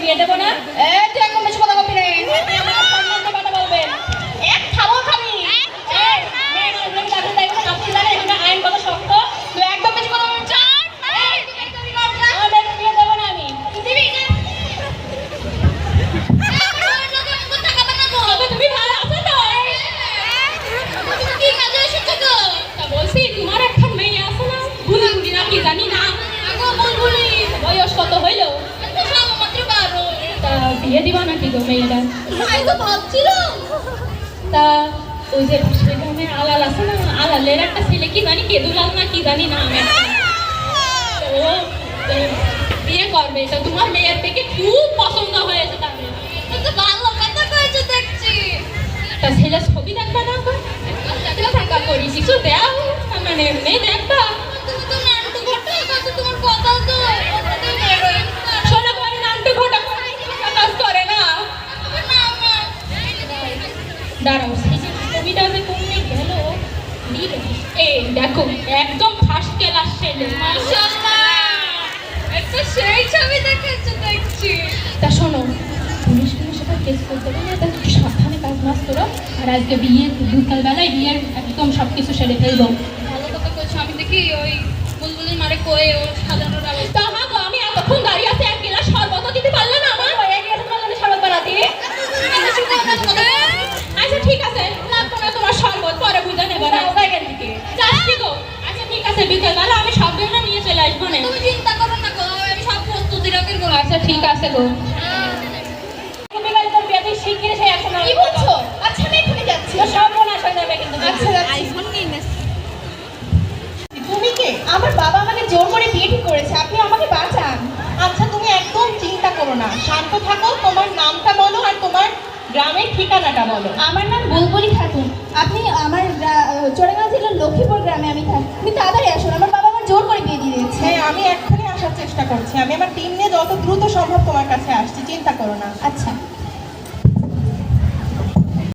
বিয়ে দেবো না এ তুই একদম বেশি কথা বলবি রে আপনি আমার সম্মানিত কথা বলবেন এক থামো খালি এই, মেয়ে মানুষগুলোকে চাকরি দেয় না, আপনি জানেন এখানে আইন কত শক্ত তুই একদম বেশি কথা বলবি এই, তুই একদম বেশি কথা বলবি না। আমার মেয়েকে বিয়ে দেবো না আমি দিবি না। তবে তুমি ভালো আছো তো কি কাজে এসেছ গো? তা বলছি তোমার একটা মেয়ে আছে না ভুলি ভুলি না কি জানি না আগো বুলবুলি। বয়স কত হইল এত সামো মাত্র বারো। তা বিয়ে দিবা নাকি গো মেয়েটা তো ভাবছিলাম। তা ওই যে গ্রামে আলাল আছে না আলালের একটা ছেলে কি জানি কেদুলাল না কি জানি না আমি ও বিয়ে করবে। তো তোমার মেয়ের থেকে খুব পছন্দ হয়েছে এ তো ভালো কথা কয়েছো দেখছি। তা ছেলে ছবি দেখবা না টাকা করি কিছু দেও মানে এমনি দেখবা। ছবিটা যে কমে গেল এই দেখো একদম ফার্স্ট ক্লাস ছেলে মাশাআল্লাহ। এ তো সেই ছবি দেখেছ দেখছি। তা শোনো পুলিশ পুলিশ সবাই কেস করতে গেলে তা একটু সাবধানে কাজ মাস করো আর আজকে বিয়ে বিকালবেলায় বিয়ের একদম সব কিছু সেরে ফেলব ভালো কথা কইছো আমি দেখি ওই বুলবুলির মারে কয়ে ও সাজানোর বিকালবেলা আমি সব বেলা নিয়ে চলে আসব না। তুমি চিন্তা করো না গো আমি সব প্রস্তুতি রাখি গো। আচ্ছা ঠিক আছে গো। বিয়ে শিগগিরই সেই একশো কি বলছো? আচ্ছা আমি এখনই যাচ্ছি। সব বোনাস হয়ে যাবে কিন্তু আচ্ছা যাচ্ছি। তুমি কে? আমার বাবা আমাকে জোর করে বিয়ে ঠিক করেছে আপনি আমাকে বাঁচান। আচ্ছা তুমি একদম চিন্তা করো না। শান্ত থাকো তোমার নামটা বলো আর তোমার গ্রামের ঠিকানাটা বলো। আমার নাম বুলবুলি খাতুন। আপনি আমার চোরাগাঁও জেলার লক্ষ্মীপুর গ্রামে আমি থাকি। আপনি তাড়াতাড়ি করছি। আমি আমার টিম নিয়ে যত দ্রুত সম্ভব তোমার কাছে আসছি, চিন্তা করো না। আচ্ছা।